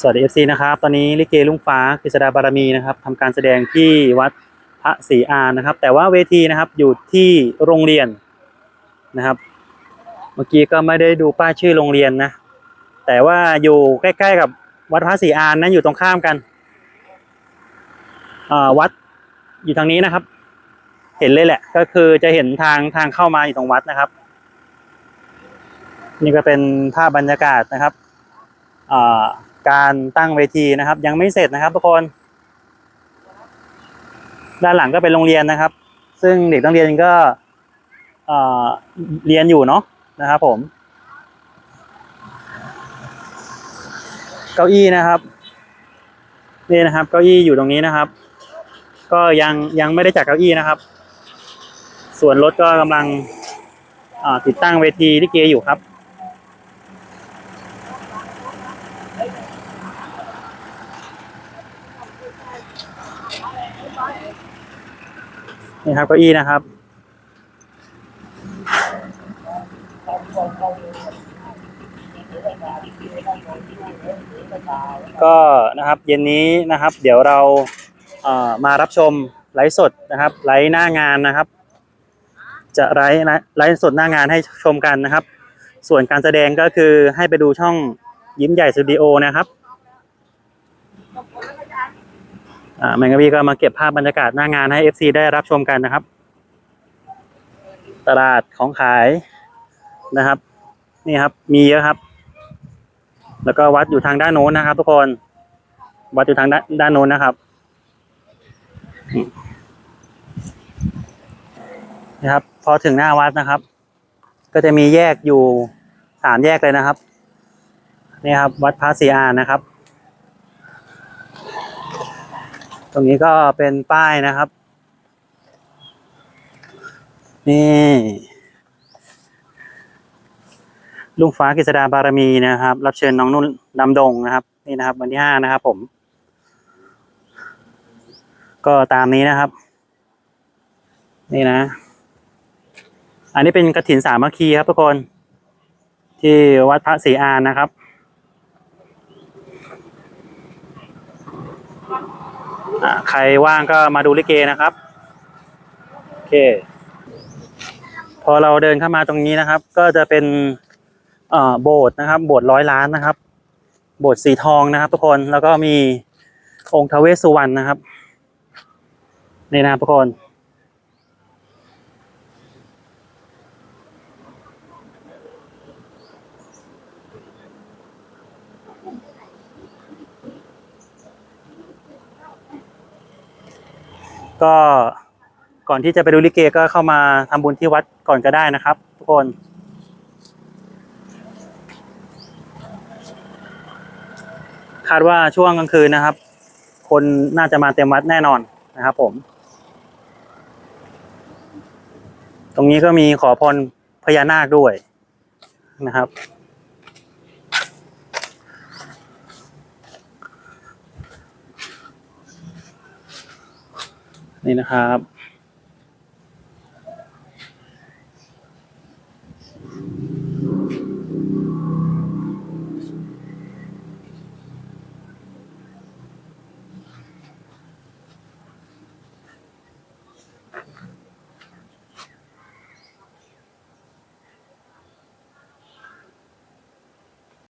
สวัสดีเอฟซีนะครับ ตอนนี้ลิเกลุงฟ้ากฤษดาบารมีนะครับทำการแสดงที่วัดพระศรีอานนะครับ แต่ว่าเวทีนะครับอยู่ที่โรงเรียนนะครับ เมื่อกี้ก็ไม่ได้ดูป้ายชื่อโรงเรียนนะ แต่ว่าอยู่ใกล้ๆกับวัดพระศรีอานนะอยู่ตรงข้ามกันวัดอยู่ทางนี้นะครับ เห็นเลยแหละ ก็คือจะเห็นทางทางเข้ามาอยู่ตรงวัดนะครับ นี่ก็เป็นภาพบรรยากาศนะครับ การตั้งเวทีนะครับ ยังไม่เสร็จนะครับทุกคน ด้านหลังก็เป็นโรงเรียนนะครับ ซึ่งเด็กต้องเรียนก็เรียนอยู่เนาะนะครับผม เก้าอี้นะครับนี่นะครับ เก้าอี้อยู่ตรงนี้นะครับ ก็ยังยังไม่ได้จัดเก้าอี้นะครับ ส่วนรถก็กำลังติดตั้งเวทีที่เกอยู่ครับ นี่ครับเก้าอี้นะครับ ก็นะครับเย็นนี้นะครับ เดี๋ยวเราเอ่อมารับชมไลฟ์สดนะครับ ไลฟ์หน้างานนะครับ จะไลฟ์ไลฟ์สดหน้างานให้ชมกันนะครับ ส่วนการแสดงก็คือให้ไปดูช่องยิ้มใหญ่สตูดิโอนะครับอ่า แมงกะบีก็มาเก็บภาพบรรยากาศหน้างานให้ FC ได้รับชมกันนะครับ ตลาดของขายนะครับ นี่ครับ มีเยอะครับ แล้วก็วัดอยู่ทางด้านโน้นนะครับ ทุกคน วัดอยู่ทางด้านานโน้นนะครับนะครับ พอถึงหน้าวัดนะครับ ก็จะมีแยกอยู่สามแยกเลยนะครับ นี่ครับ วัดพระศรีอานนะครับ ต รงนี้ก็เป็นป้ายนะครับ นี่ ลุงฟ้ากฤษดาบารมีนะครับ รับเชิญน้องนุ่นดำดงนะครับ นี่นะครับ วันที่ห้านะครับผม ก็ตามนี้นะครับ นี่นะ อันนี้เป็นกระถินสามัคคีครับทุกคน ที่วัดพระศรีอานนะครับ อ่า ใครว่างก็มาดูลิเกนะครับ โอเค พอเราเดินเข้ามาตรงนี้นะครับ ก็จะเป็นโบสถ์นะครับ โบสถ์ร้อยล้านนะครับ โบสถ์สีทองนะครับ ทุกคนแล้วก็มีองค์ทเวสสุวรรณนะครับนี่นะครับทุกคน ก็ก่อนที่จะไปดูลิเกก็เข้ามาทำบุญที่วัดก่อนก็ได้นะครับ ทุกคน คาดว่าช่วงกลางคืนนะครับ คนน่าจะมาเต็มวัดแน่นอนนะครับ ผม ตรงนี้ก็มีขอพรพญานาคด้วยนะครับ นี่นะครับ